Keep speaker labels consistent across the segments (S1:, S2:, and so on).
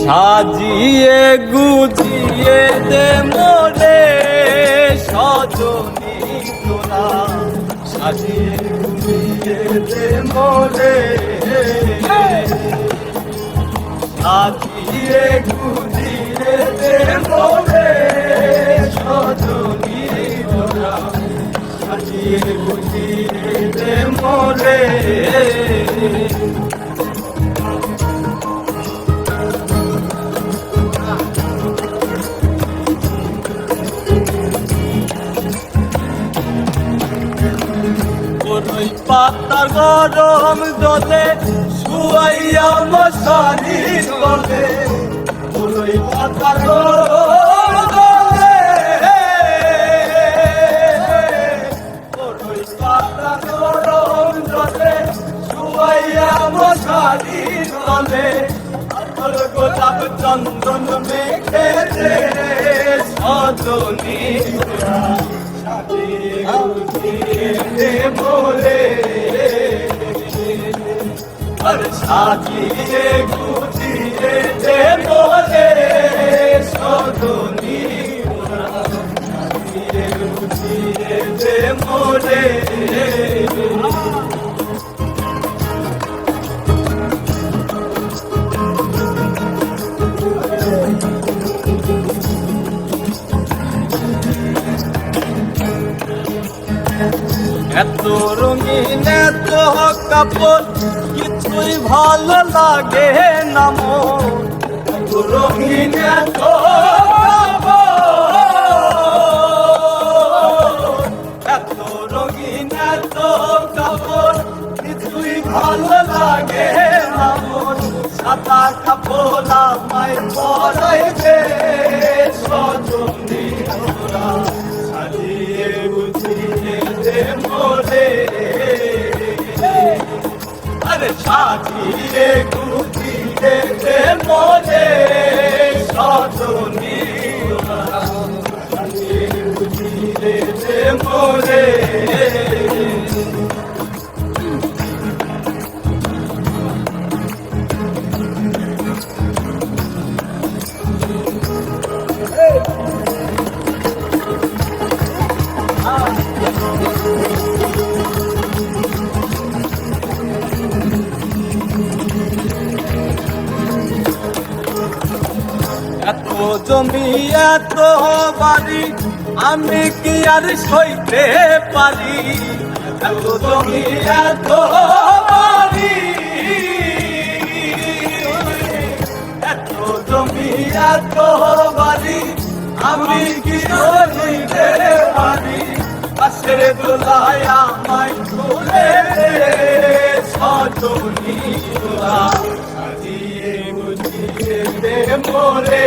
S1: সাজিয়ে গুজিয়ে দে মোরে সজনী তোরা সাজিয়ে গুজিয়ে দে মোরে সাজিয়ে গুজিয়ে দে মোরে সজনী তোরা সাজিয়ে গুজিয়ে দে মোরে ওই পাতার গরম জলে শুয়াইয়া মশারি বলে। ওই পাতার গরম জলে। ওই পাতার গরম জলে শুয়াইয়া মশারি আতর গোলাপ চন্দন মেঘে সজনী। বলে আর সাজিয়ে গুছিয়ে দে বলে সদনী গুছিয়ে দে মোরে এত রঙিন, এত কাপড়, কিছুই ভালো লাগে না মোর। এত রঙিন, এত এত রঙিন, এত কাপড় ভালো লাগে না মোর। সাদা কাপড় আমায় পরাইবে আরে সাজিয়ে গুছিয়ে দে মোরে সজনী তোরা গুছিয়ে এত বাড়ি, আমি কি আর সইতে পারি? এত জমি এত বাড়ি। এত জমি এত বাড়ি, আমি কি সইতে পারি? পাশের দোলায় আমায় তুলে সজনী তোরা সাজিয়ে মোরে।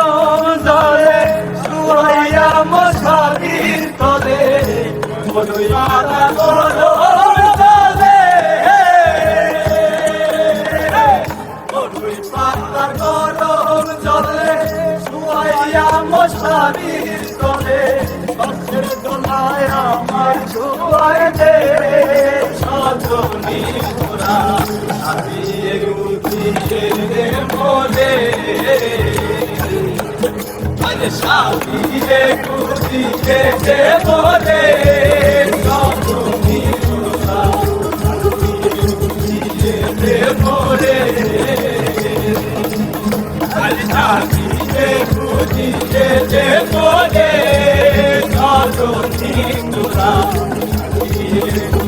S1: মশারির তলে পাশের দোলায় আমার শুয়াই দে সজনী তোরা সাজিয়ে গুছিয়ে দে মোরে আরে সাজিয়ে গুছিয়ে দে মোরে সজনী তোরা সাজিয়ে দে মোরে আরে সাজিয়ে Yeah.